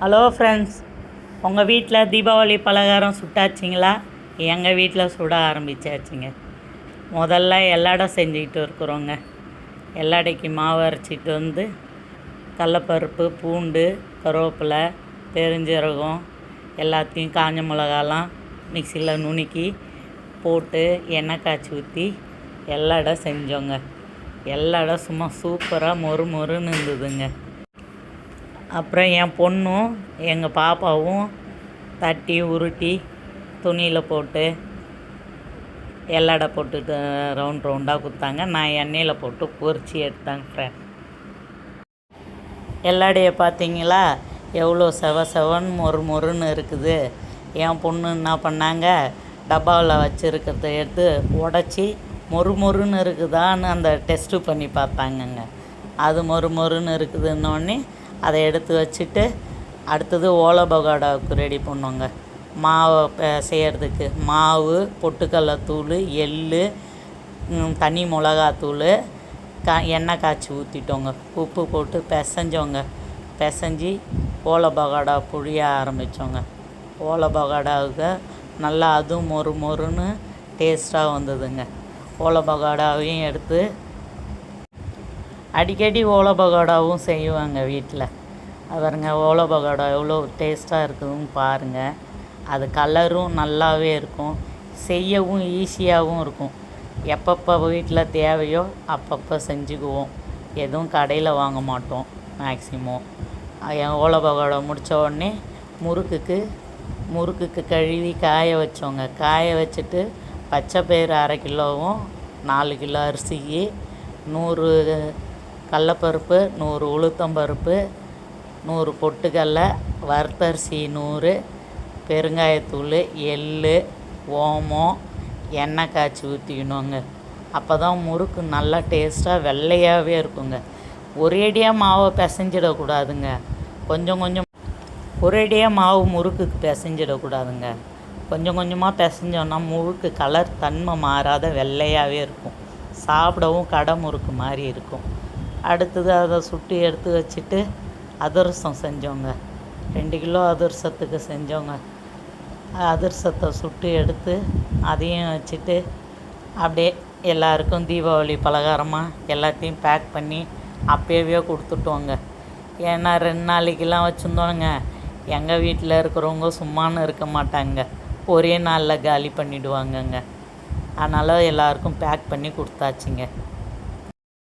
Hello friends உங்கள் வீட்டில் தீபாவளி பலகாரம் சுட்டாச்சிங்களா? எங்கள் வீட்டில் சுட ஆரம்பிச்சாச்சுங்க. முதல்ல எல்லாடம் செஞ்சுக்கிட்டு இருக்கிறோங்க. எல்லாடைக்கு மாவு அரைச்சிட்டு வந்து கடலப்பருப்பு பூண்டு கருவேப்பிலை பெருஞ்சீரகம் எல்லாத்தையும் காஞ்ச மிளகாலாம் மிக்சியில் நுணுக்கி போட்டு எண்ணெய் காய்ச்சி ஊற்றி எல்லாடம் செஞ்சோங்க. எல்லாடம் சும்மா சூப்பராக மொறு மொறுன்னு இருந்ததுங்க. அப்புறம் என் பொண்ணும் எங்கள் பாப்பாவும் தட்டி உருட்டி துணியில் போட்டு எல்லடை போட்டுட்டு ரவுண்ட் ரவுண்டாக கொடுத்தாங்க நான் எண்ணெயில் போட்டு பொரிச்சு எடுத்தேங்க ஃப்ரெண்ட் எல்லாடைய பார்த்தீங்களா? எவ்வளோ செவ செவன் மொறு மொறுன்னு இருக்குது. என் பொண்ணு என்ன பண்ணாங்க? டப்பாவில் வச்சுருக்கிறத எடுத்து உடச்சி மொறு மொறுன்னு இருக்குதான்னு அந்த டெஸ்ட்டு பண்ணி பார்த்தாங்கங்க. அது மொறு மொறுன்னு இருக்குதுன்னொடனே அதை எடுத்து வச்சுட்டு அடுத்தது ஓலை பகோடாவுக்கு ரெடி பண்ணுவோங்க. மாவை செய்கிறதுக்கு மாவு பொட்டுக்கடல தூள் எள் தனி மிளகாத்தூள் கா எண்ணெய் காய்ச்சி ஊற்றிட்டோங்க உப்பு போட்டு பிசைஞ்சோங்க. பிசைஞ்சி ஓலை பகோடா புழிய ஆரம்பித்தோங்க ஓலை பகோடாவுக்கு நல்லா அதுவும் மொறு மொறுன்னு டேஸ்ட்டாக வந்ததுங்க. ஓலை பகோடாவையும் எடுத்து அடிக்கடி ஓலை பகோடாவும் செய்வாங்க வீட்டில். அவருங்க ஓலை பகோடா எவ்வளோ டேஸ்ட்டாக இருக்குதுன்னு பாருங்கள் அது கலரும் நல்லாவே இருக்கும். செய்யவும் ஈஸியாகவும் இருக்கும். எப்பப்போ வீட்டில் தேவையோ அப்பப்போ செஞ்சுக்குவோம். எதுவும் கடையில் வாங்க மாட்டோம் மேக்சிமம் என் ஓலை பகோடா முடித்த உடனே முறுக்குக்கு முறுக்குக்கு கழுவி காய வச்சோங்க. காய வச்சுட்டு பச்சை பயிறு அரை கிலோவும் நாலு கிலோ அரிசிக்கு நூறு கடலப்பருப்பு நூறு உளுத்தம்பருப்பு நூறு பொட்டுக்கடல வறுத்தரிசி நூறு பெருங்காயத்தூள் எள் ஓமம் எண்ணெய் காய்ச்சி ஊற்றிக்கணுங்க. அப்போ தான் முறுக்கு நல்லா டேஸ்ட்டாக வெள்ளையாகவே இருக்குங்க. ஒரேடியாக மாவை பிசைஞ்சிடக்கூடாதுங்க. கொஞ்சம் கொஞ்சம் ஒரேடியாக மாவு முறுக்குக்கு பிசைஞ்சிடக்கூடாதுங்க. கொஞ்சம் கொஞ்சமாக பிசைஞ்சோன்னா முறுக்கு கலர் தன்மை மாறாத வெள்ளையாகவே இருக்கும். சாப்பிடவும் கடை முறுக்கு மாதிரி இருக்கும். அடுத்தது அதை சுட்டு எடுத்து வச்சுட்டு அதிரசம் செஞ்சோங்க. ரெண்டு கிலோ அதிரசத்துக்கு செஞ்சோங்க. அதிரசத்தை சுட்டு எடுத்து அதையும் வச்சுட்டு அப்படியே எல்லாருக்கும் தீபாவளி பலகாரமாக எல்லாத்தையும் பேக் பண்ணி அப்போவே கொடுத்துட்டோங்க. ஏன்னா ரெண்டு நாளைக்கெல்லாம் வச்சுருந்தோங்க. எங்கள் வீட்டில் இருக்கிறவங்க சும்மான்னு இருக்க மாட்டாங்க. ஒரே நாளில் காலி பண்ணிவிடுவாங்கங்க அதனால் எல்லாருக்கும் பேக் பண்ணி கொடுத்தாச்சுங்க.